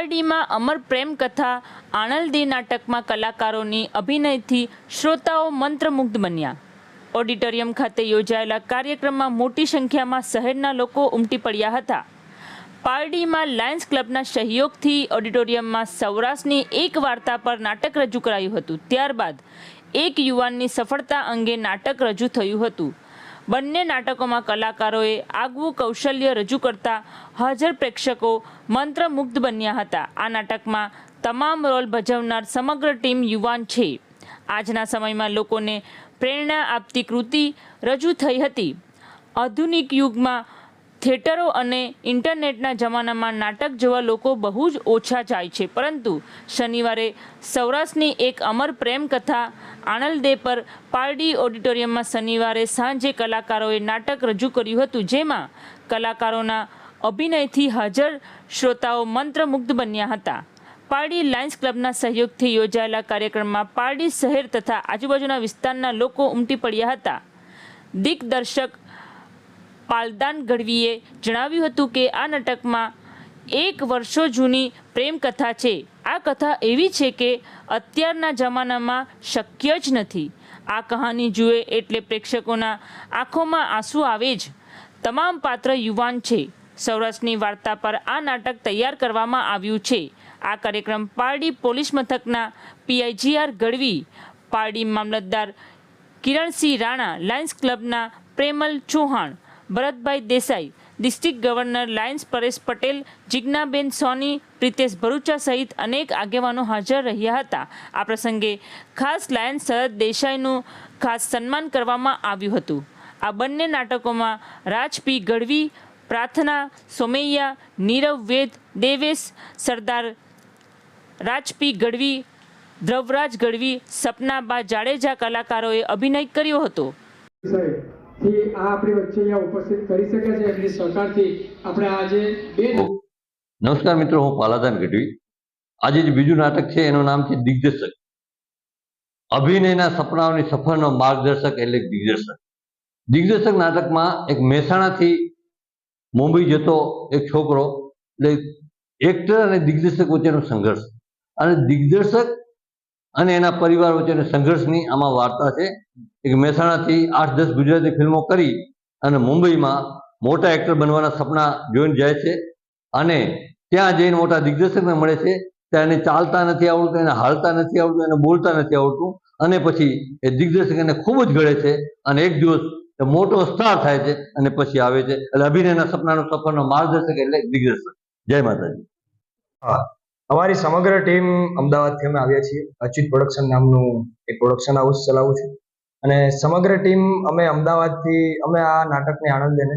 પારડીમાં અમર પ્રેમ કથા આણંદી નાટકમાં કલાકારોની અભિનયથી શ્રોતાઓ મંત્રમુગ્ધ બન્યા. ઓડિટોરિયમ ખાતે યોજાયેલા કાર્યક્રમમાં મોટી સંખ્યામાં શહેરના લોકો ઉમટી પડ્યા હતા. પારડીમાં લાયન્સ ક્લબના સહયોગથી ઓડિટોરિયમમાં સૌરાષ્ટ્રની એક વાર્તા પર નાટક રજૂ કરાયું હતું. ત્યારબાદ એક યુવાનની સફળતા અંગે નાટક રજૂ થયું હતું. બંને નાટકોમાં કલાકારોએ આગવું કૌશલ્ય રજૂ કરતા હાજર પ્રેક્ષકો મંત્રમુગ્ધ બન્યા હતા. આ નાટકમાં તમામ રોલ ભજવનાર સમગ્ર ટીમ યુવાન છે. આજના સમયમાં લોકોને પ્રેરણા આપતી કૃતિ રજૂ થઈ હતી. આધુનિક યુગમાં થિયેટરો અને ઇન્ટરનેટના જમાનામાં નાટક જોવા લોકો બહુ જ ઓછા જાય છે. પરંતુ શનિવારે સૌરાષ્ટ્રની એક અમર પ્રેમ કથા આણંદે પર પારડી ઓડિટોરિયમમાં શનિવારે સાંજે કલાકારોએ નાટક રજૂ કર્યું હતું, જેમાં કલાકારોના અભિનયથી હાજર શ્રોતાઓ મંત્રમુગ્ધ બન્યા હતા. પારડી લાયન્સ ક્લબના સહયોગથી યોજાયેલા કાર્યક્રમમાં પારડી શહેર તથા આજુબાજુના વિસ્તારના લોકો ઉમટી પડ્યા હતા. દિગ્દર્શક પાલદાન ગઢવીએ જણાવ્યું હતું કે આ નાટકમાં એક વર્ષો જૂની પ્રેમ કથા છે. આ કથા એવી છે કે અત્યારના જમાનામાં શક્ય જ નથી. આ કહાની જુએ એટલે પ્રેક્ષકોના આંખોમાં આંસુ આવે જ. તમામ પાત્ર યુવાન છે. સૌરાષ્ટ્રની વાર્તા પર આ નાટક તૈયાર કરવામાં આવ્યું છે. આ કાર્યક્રમ પારડી પોલીસ મથકના PI G R Gadhvi, Pardi મામલતદાર Kiransinh Rana Lions ક્લબના Premal Chauhan Bharatbhai Desai district governor Lions Paresh Patel, Jignaben Soni, Pritesh Bharucha સહિત અનેક આગેવાનો હાજર રહ્યા હતા. આ પ્રસંગે ખાસ લાયન્સ શરદ દેસાઈનું ખાસ સન્માન કરવામાં આવ્યું હતું. આ બંને નાટકોમાં રાજ પી ગઢવી, પ્રાર્થના સોમૈયા, નીરવ વેદ, દેવેશ, સરદાર રાજપી ગઢવી, ધ્રવરાજ ગઢવી, સપનાબા જાડેજા કલાકારોએ અભિનય કર્યો હતો. થી આ આપણી વચ્ચે અહીંયા ઉપસ્થિત કરી શકે છે. એમની સહકારથી આપણે આજે બે નમસ્કાર મિત્રો, હું પાલાદાન ગઢવી. આજે જે બીજું નાટક છે, એનું નામ છે દિગ્દર્શક. અભિનયના સપનાઓની સફરનો માર્ગદર્શક એટલે દિગ્દર્શક. દિગ્દર્શક નાટકમાં એક મહેસાણાથી મુંબઈ જતો એક છોકરો, એટલે એક્ટર અને દિગ્દર્શક વચ્ચેનો સંઘર્ષ. અને દિગ્દર્શક અને એના પરિવાર વચ્ચેના સંઘર્ષની આમાં વાર્તા છે. એક મહેસાણાથી આઠ દસ ગુજરાતી ફિલ્મો કરી અને મુંબઈમાં મોટા એક્ટર બનવાના સપના જોઈને જાય છે. અને ત્યાં જઈને મોટા દિગ્દર્શકને મળે છે. ત્યાં ચાલતા નથી આવડતું, એને હાલતા નથી આવડતું, એને બોલતા નથી આવડતું. અને પછી એ દિગ્દર્શક એને ખૂબ જ ઘડે છે અને એક દિવસ મોટો સ્ટાર થાય છે અને પછી આવે છે. એટલે અભિનયના સપનાનો સફરનો માર્ગદર્શક એટલે દિગ્દર્શક. જય માતાજી. અમારી સમગ્ર ટીમ અમદાવાદથી અમે આવ્યા છીએ. અચ્યુત પ્રોડક્શન નામનું એક પ્રોડક્શન હાઉસ ચલાવું છું. અને સમગ્ર ટીમ અમે અમદાવાદથી અમે આ નાટકને આનંદ લઈને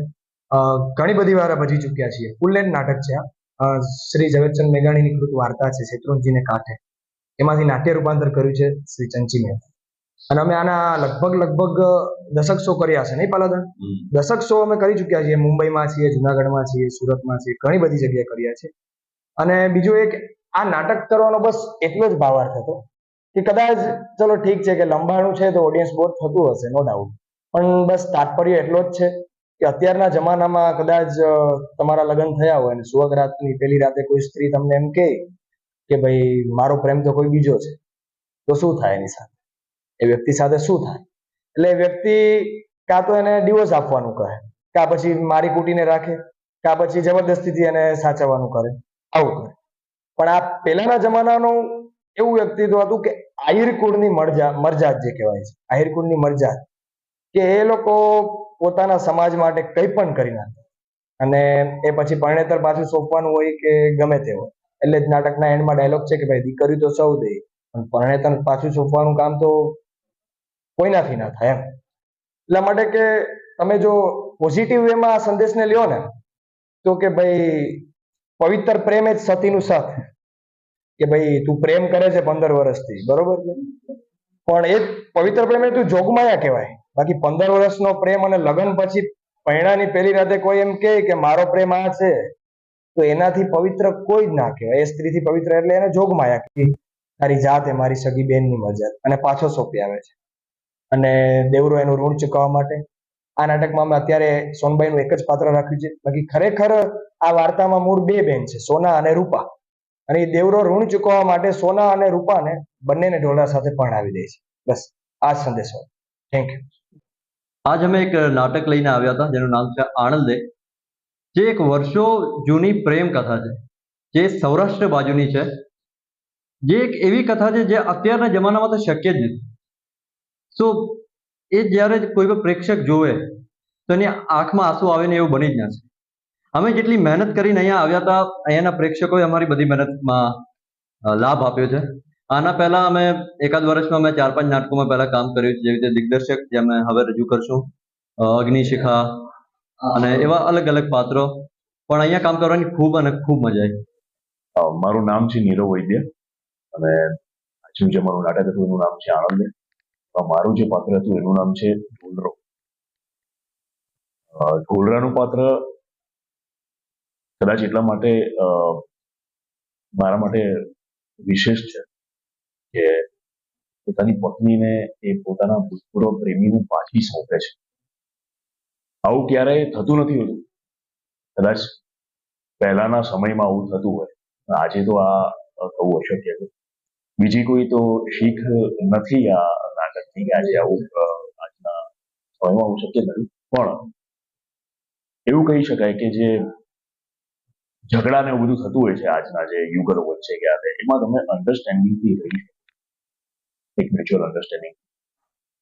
ઘણી બધી વાર ભજી ચૂક્યા છીએ. ફૂલ લેન્ડ નાટક છે આ. શ્રી ઝવેરચંદ મેઘાણીની કૃત વાર્તા છે શેત્રુંજીને કાંઠે. એમાંથી નાટ્ય રૂપાંતર કર્યું છે શ્રી ચંચી મહેતા અને અમે આના લગભગ લગભગ દશક શો કર્યા છે નહીં પાલાદન દશક શો અમે કરી ચૂક્યા છીએ. મુંબઈમાં છીએ જુનાગઢમાં છીએ સુરતમાં છીએ ઘણી બધી જગ્યાએ કર્યા છે. અને બીજું એક આ નાટક કરવાનો બસ એટલો જ ભાવાર્થ હતો કે કદાચ ચલો ઠીક છે કે લંબાણું છે તો ઓડિયન્સ બોર થતું હશે નો ડાઉટ પણ બસ તાત્પર્ય એટલો જ છે કે અત્યારના જમાનામાં કદાચ તમારા લગ્ન થયા હોય અને સુવગ રાતની પહેલી રાતે કોઈ સ્ત્રી તમને એમ કહે કે ભાઈ, મારો પ્રેમ તો કોઈ બીજો છે. તો શું થાય એની સાથે? એ વ્યક્તિ સાથે શું થાય? એટલે એ વ્યક્તિ કાં તો એને ડિવોર્સ આપવાનું કહે, કાં પછી મારી કૂટીને રાખે, કાં પછી જબરદસ્તીથી એને સાચવવાનું કરે, આવું કરે. પણ આ પહેલાના જમાનાનું એવું વ્યક્તિત્વ હતું કે આહિરકુળની મરજા, મરજાત જે કહેવાય છે આહિરકુળની મરજાત, કે એ લોકો પોતાના સમાજ માટે કંઈ પણ કરી નાખે. અને એ પછી પરણેતર પાછું સોંપવાનું હોય કે ગમે તે હોય. એટલે જ નાટકના એન્ડમાં ડાયલોગ છે કે ભાઈ, દીકરી તો સૌ દે, પણ પરણેતર પાછું સોંપવાનું કામ તો કોઈનાથી ના થાય એમ. એટલા માટે કે તમે જો પોઝિટિવ વેમાં આ સંદેશને લ્યો ને, તો કે ભાઈ પવિત્ર પ્રેમ એ જ સતીનું સાથ. કે ભાઈ, તું પ્રેમ કરે છે પંદર વર્ષથી, બરોબર છે? પણ એ પવિત્ર પ્રેમ એ તું જોગમાયા કહેવાય. બાકી પંદર વર્ષનો પ્રેમ અને લગ્ન પછી પૈણાની પહેલી રાતે કોઈ એમ કહે કે મારો પ્રેમ આ છે, તો એનાથી પવિત્ર કોઈ જ ના કહેવાય. એ સ્ત્રીથી પવિત્ર એટલે એને જોગમાયા કે તારી જાત એ મારી સગી બેનની મજા અને પાછો સોંપી આવે છે. અને દેવરો એનું ઋણ ચૂકવવા માટે આ નાટકમાં અમે અત્યારે સોનબાઈનું એક જ પાત્ર રાખ્યું છે. બાકી ખરેખર આ વાર્તામાં મૂળ બે બેન છે, સોના અને રૂપા. અને એ દેવરો ઋણ ચૂકવવા માટે સોના અને રૂપાને બંનેને ઢોલા સાથે પરણાવી દે છે. બસ, આ સંદેશો. થેન્ક યુ આજ અમે એક નાટક લઈને આવ્યા હતા, જેનું નામ છે આણંદે જે એક વર્ષો જૂની પ્રેમ કથા છે. જે સૌરાષ્ટ્ર બાજુની છે. જે એક એવી કથા છે જે અત્યારના જમાનામાં તો શક્ય જ નથી. સો એ જ્યારે કોઈ પણ પ્રેક્ષક જોવે તો એની આંખમાં આંસુ આવે ને એવું બની જ ના છે અમે જેટલી મહેનત કરીને અહીંયા આવ્યા હતા અહીંયાના પ્રેક્ષકોએ અમારી બધી મહેનતમાં લાભ આપ્યો છે. આના પહેલા અમે એકાદ વર્ષમાં અમે ચાર પાંચ નાટકોમાં પહેલા કામ કર્યું છે જેવી રીતે દિગ્દર્શક જે અમે હવે રજૂ કરશું અગ્નિશિખા અને એવા અલગ અલગ પાત્રો. પણ અહીંયા કામ કરવાની ખૂબ અને ખૂબ મજા આવી. મારું નામ છે નીરવ વૈદ્ય અને આજનું જે મારું નાટક હતું એનું નામ છે આનંદ અ, મારું જે પાત્ર હતું એનું નામ છે ઢોલરો ઢોલરાનું પાત્ર કદાચ એટલા માટે મારા માટે વિશેષ છે કે પોતાની પત્નીને એ પોતાના ભૂતપૂર્વ પ્રેમીને પાછી સોંપે છે. આવું ક્યારેય થતું નથી હોતું. કદાચ પહેલાના સમયમાં આવું થતું હોય. આજે તો આ થવું અશક્ય છે. બીજી કોઈ તો શીખ નથી આ નાટકની કે આજે આવું આજના સમયમાં આવું શક્ય નથી. પણ એવું કહી શકાય કે જે ઝઘડા ને એવું બધું થતું હોય છે આજના જે યુગલો વચ્ચે કે આજે એમાં તમે અન્ડરસ્ટેન્ડિંગથી રહી શકો. એક મ્યુચ્યુઅલ અન્ડરસ્ટેન્ડિંગ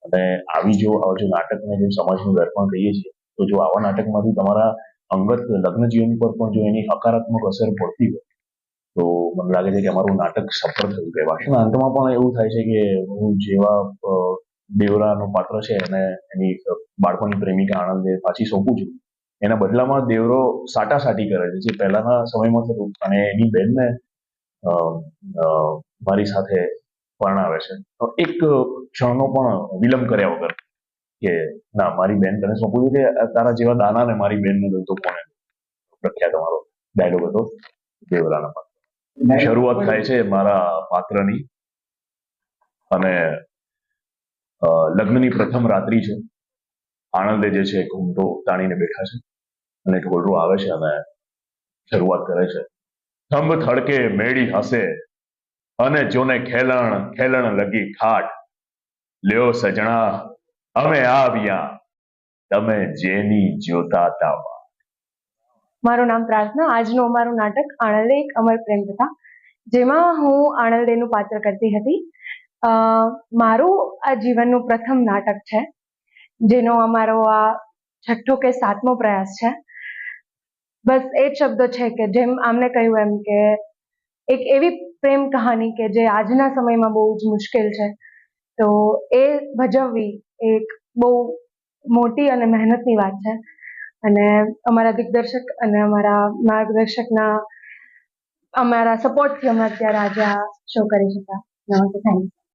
અને આવી જો જો નાટકને જે સમાજનું દર્પણ કહીએ છીએ, તો જો આવા નાટકમાંથી તમારા અંગત લગ્ન જીવન પર પણ જો એની હકારાત્મક અસર પડતી હોય તો મને લાગે છે કે અમારું નાટક સફળ થયું કહેવાય. અંતમાં પણ એવું થાય છે કે હું જેવા દેવરાનું પાત્ર છે એને એની બાળપણની પ્રેમિકા આણંદે પાછી સોંપું છું, એના બદલામાં દેવરો સાટાસાટી કરે છે. જે પહેલાના સમયમાં થતું અને એની બેનને મારી સાથે પરણાવે છે. તો એક ક્ષણનો પણ વિલંબ કર્યા વગર કે, ના, મારી બેન તને સોંપું છું કે તારા જેવા દાનાને મારી બેનને દઉં તો કોને? પ્રખ્યાત અમારો ડાયલોગ હતો દેવરાના પાત્ર. શરૂઆત થાય છે મારા પાત્રની. અને લગ્નની પ્રથમ રાત્રિ છે. આણંદે જે છે ઘૂમટો તાણીને બેઠા છે અને ઢોલરો આવે છે અને શરૂઆત કરે છે. થંભ થડકે મેળી હસે અને જોને ખેલણ ખેલણ લગી ખાટ. લ્યો સજણા અમે આવ્યા. તમે જેની જોતા તા મારું નામ પ્રાર્થના. આજનું અમારું નાટક આણંદે એક અમર પ્રેમ કથા, જેમાં હું આણંદેનું પાત્ર કરતી હતી. મારું આ જીવનનું પ્રથમ નાટક છે, જેનો અમારો આ છઠ્ઠો કે સાતમો પ્રયાસ છે. બસ એ જ શબ્દો છે કે જેમ આમને કહ્યું એમ કે એક એવી પ્રેમ કહાની કે જે આજના સમયમાં બહુ જ મુશ્કેલ છે. તો એ ભજવવી એક બહુ મોટી અને મહેનતની વાત છે. અને અમારા દિગ્દર્શક અને અમારા માર્ગદર્શકના અમારા સપોર્ટથી અમે અત્યારે આજે આ શો કરી શક્યા. નમસ્તે થેન્ક